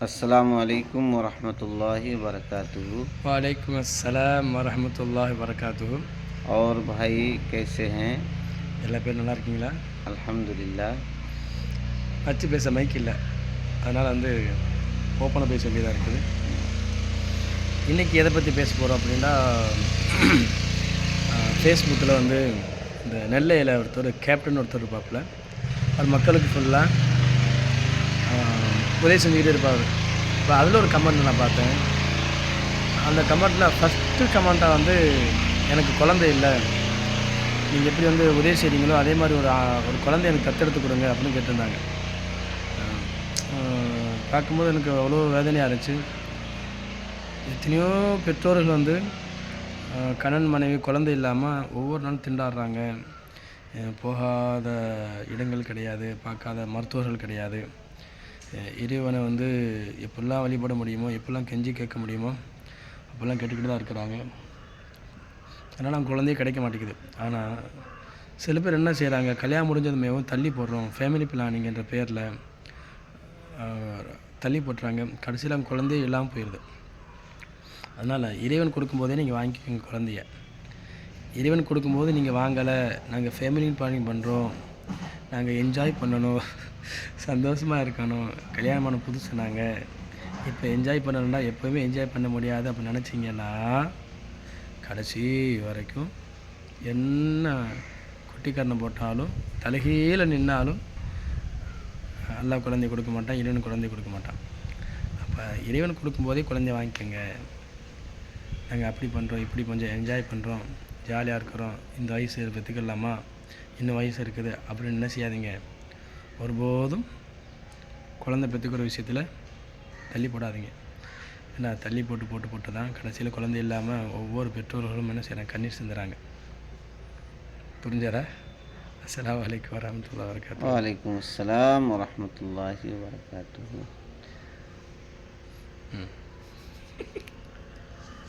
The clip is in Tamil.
अस्सलाम वालेकुम वरहमतुल्लाहि वबरकातुहू वालेकुम अस्सलाम வரஹ்மத்துல்லாஹி வரகாத்துஹு और भाई कैसे हैं எல்லா பேரும் நல்லா இருக்கீங்களா अल्हम्दुलिल्लाह வச்சு பேச மைக் இல்லை அதனால் வந்து ஓப்பனாக பேச வேண்டியதாக இருக்குது இன்றைக்கி எதை பற்றி பேச போகிறோம் அப்படின்னா ஃபேஸ்புக்கில் வந்து இந்த நெல்லையில் ஒருத்தர் கேப்டன் ஒருத்தர் இருப்பாப்புல அவர் மக்களுக்கு ஃபுல்லாக உதவி செஞ்சுக்கிட்டே இருப்பார். இப்போ அதில் ஒரு கமெண்ட் நான் பார்த்தேன். அந்த கமெண்ட்டில் ஃபஸ்ட்டு கமெண்ட்டாக வந்து எனக்கு குழந்தை இல்லை. நீங்கள் எப்படி வந்து உதவி செய்கிறீங்களோ அதே மாதிரி ஒரு ஒரு குழந்தை எனக்கு தத்தெடுத்து கொடுங்க அப்படின்னு கேட்டிருந்தாங்க. பார்க்கும்போது எனக்கு அவ்வளோ வேதனையாக இருந்துச்சு. எத்தனையோ பெற்றோர்கள் வந்து கணன் கணவன் மனைவி குழந்தை இல்லாமல் ஒவ்வொரு நாளும் திண்டாடுறாங்க. போகாத இடங்கள் கிடையாது பார்க்காத மருத்துவர்கள் கிடையாது. இறைவனை வந்து எப்படிலாம் வழிபட முடியுமோ எப்படிலாம் கெஞ்சி கேட்க முடியுமோ அப்போல்லாம் கேட்டுக்கிட்டு தான் இருக்கிறாங்க. அதனால் அவங்க குழந்தையே கிடைக்க மாட்டேங்குது. ஆனால் சில பேர் என்ன செய்கிறாங்க கல்யாணம் முடிஞ்சதுமேவும் தள்ளி போடுறோம். ஃபேமிலி பிளானிங்ன்ற பேரில் தள்ளி போட்டுறாங்க. கடைசியில் அவங்க குழந்தையே இல்லாமல் போயிடுது அதனால் இறைவன் கொடுக்கும்போதே நீங்கள் வாங்கிக்கோங்க குழந்தைய. இறைவன் கொடுக்கும்போது நீங்கள் வாங்கலை நாங்கள் ஃபேமிலி பிளானிங் பண்ணுறோம் நாங்கள் என்ஜாய் பண்ணணும். சந்தோஷமாக இருக்கணும். கல்யாணமான புதுசு நாங்கள் இப்போ என்ஜாய் பண்ணணும்னா எப்போவுமே என்ஜாய் பண்ண முடியாது அப்படின்னு நினச்சிங்கன்னா கடைசி வரைக்கும் என்ன குட்டிக்கரணம் போட்டாலும் தலைகீழ நின்னாலும் நல்லா குழந்தை கொடுக்க மாட்டான் இறைவன் குழந்தை கொடுக்க மாட்டான். அப்போ இறைவன் கொடுக்கும்போதே குழந்தைய வாங்கிக்கோங்க. நாங்கள் அப்படி பண்ணுறோம் இப்படி கொஞ்சம் என்ஜாய் பண்ணுறோம் ஜாலியாக இருக்கிறோம். இந்த வயசு பெற்றுக்கலாமா இன்னும் வயசு இருக்குது அப்படின்னு என்ன செய்யாதீங்க. ஒருபோதும் குழந்தை பெற்றுக்கிற விஷயத்தில் தள்ளி போடாதீங்க. ஏன்னா தள்ளி போட்டு போட்டு போட்டு தான் கடைசியில் குழந்தை இல்லாமல் ஒவ்வொரு பெற்றோர்களும் என்ன செய்கிறாங்க கண்ணீர் சிந்துறாங்க. புரிஞ்சாரா? அஸ்லாம் வலைக்கம் வரமத்துல்லா வரகாத்து வலைக்கம் அஸ்லாம் வரமத்துல்லாஹி வரகாத்து ம்.